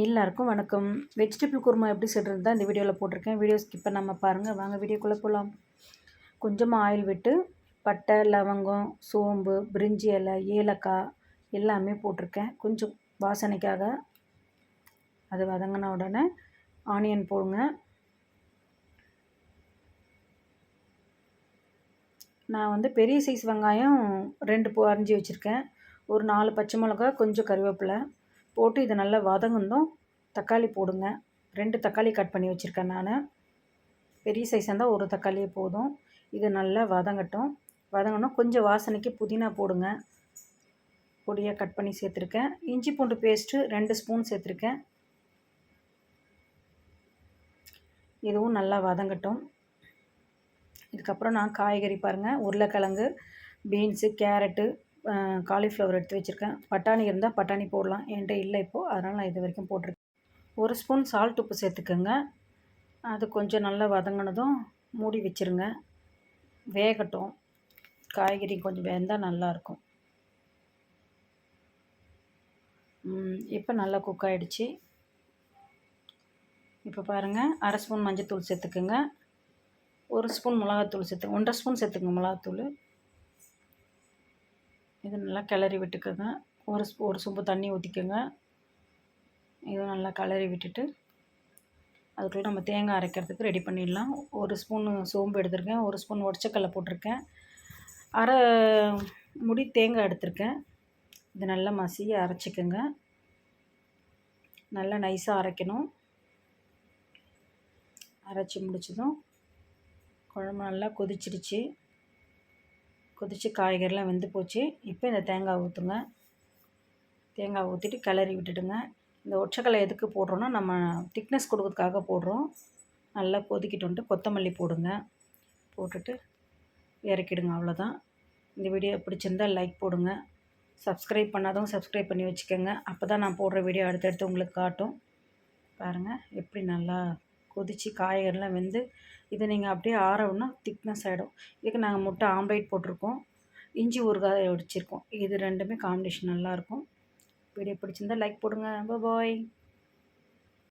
எல்லாருக்கும் வணக்கம். வெஜிடபிள் குருமா எப்படி செய்கிறது தான் இந்த வீடியோவில் போட்டிருக்கேன். வீடியோ ஸ்கிப் பண்ணாமல் பாருங்கள் வாங்க வீடியோக்குள்ளே போகலாம் கொஞ்சமாக ஆயில் விட்டு பட்டை லவங்கம் சோம்பு பிரிஞ்சி இலை ஏலக்காய் எல்லாமே போட்டிருக்கேன். கொஞ்சம் வாசனைக்காக அது வதங்கின உடனே ஆனியன் போடுங்க. நான் வந்து பெரிய சைஸ் வெங்காயம் ரெண்டு பூ அரிஞ்சு வச்சுருக்கேன். ஒரு நாலு பச்சை மிளகா கொஞ்சம் கருவேப்பிலை. போட்டு இதை நல்லா வதங்கணும் தக்காளி போடுங்க. ரெண்டு தக்காளி கட் பண்ணி வச்சுருக்கேன் நான். பெரிய சைஸ் இருந்தால் ஒரு தக்காளியே போதும். இது நல்லா வதங்கட்டும். வதங்கணும் கொஞ்சம் வாசனைக்கு புதினா போடுங்க. பொடியாக கட் பண்ணி சேர்த்துருக்கேன். இஞ்சி பூண்டு பேஸ்ட்டு ரெண்டு ஸ்பூன் சேர்த்துருக்கேன். இதுவும் நல்லா வதங்கட்டும். இதுக்கப்புறம் நான் காய்கறி பாருங்கள் உருளைக்கிழங்கு பீன்ஸு கேரட்டு காலிஃப்ளவர் எடுத்து வச்சுருக்கேன். பட்டாணி இருந்தால் பட்டாணி போடலாம். என்கிட்ட இல்லை இப்போது அதனால் நான் இது வரைக்கும் போட்டிருக்கேன். ஒரு ஸ்பூன் சால்ட் உப்பு சேர்த்துக்கோங்க. அது கொஞ்சம் நல்லா வதங்கினதும் மூடி வச்சுருங்க. வேகட்டும். காய்கறி கொஞ்சம் வெந்தால் நல்லாயிருக்கும் இப்போ நல்லா குக் ஆகிடுச்சு இப்போ பாருங்கள் அரை ஸ்பூன் மஞ்சள் சேர்த்துக்குங்க. ஒரு ஸ்பூன் மிளகாத்தூள் சேர்த்து ஒன்றரை ஸ்பூன் சேர்த்துக்குங்க மிளகாத்தூள். இது நல்லா கிளறி விட்டுக்கோங்க. ஒரு ஸ்பூ ஒரு சொம்பு தண்ணி ஊற்றிக்கோங்க இது நல்லா கிளறி விட்டுட்டு அதுக்குள்ளே நம்ம தேங்காய் அரைக்கிறதுக்கு ரெடி பண்ணிடலாம். ஒரு ஸ்பூன் சோம்பு எடுத்திருக்கேன். ஒரு ஸ்பூன் உடச்சக்கல்ல போட்டிருக்கேன். அரை முடி தேங்காய் எடுத்திருக்கேன். இது நல்லா மசிய அரைச்சிக்கோங்க. நல்லா நைஸாக அரைக்கணும். அரைச்சி முடிச்சதும் குழம்பு நல்லா கொதிச்சிடுச்சு. கொதித்து காய்கறிலாம் வெந்து போச்சு. இப்போ இந்த தேங்காய் ஊற்றுங்க தேங்காய் ஊற்றிட்டு கிளறி விட்டுடுங்க. இந்த ஒற்றைக்கலை எதுக்கு போடுறோன்னா நம்ம திக்னஸ் கொடுக்கறதுக்காக போடுறோம். நல்லா கொதிக்கிட்டு வந்துட்டு கொத்தமல்லி போடுங்க. போட்டுட்டு இறக்கிடுங்க அவ்வளோதான். இந்த வீடியோ பிடிச்சிருந்தால் லைக் போடுங்க. சப்ஸ்கிரைப் பண்ணாதவங்க சப்ஸ்கிரைப் பண்ணி வச்சுக்கோங்க. அப்போ தான் நான் போடுற வீடியோ அடுத்தடுத்து உங்களுக்கு காட்டும். பாருங்கள் எப்படி நல்லா கொதித்து காய்கறிலாம் வெந்து இதை நீங்கள் அப்படியே ஆறவுன்னா திக்னஸ் ஆகிடும் இதுக்கு நாங்கள் முட்டை ஆம்லேட் போட்டிருக்கோம். இஞ்சி ஊறுகாய் உடிச்சிருக்கோம் இது ரெண்டுமே காம்பினேஷன் நல்லாயிருக்கும் வீடியோ பிடிச்சிருந்தா லைக் போடுங்க. பாய்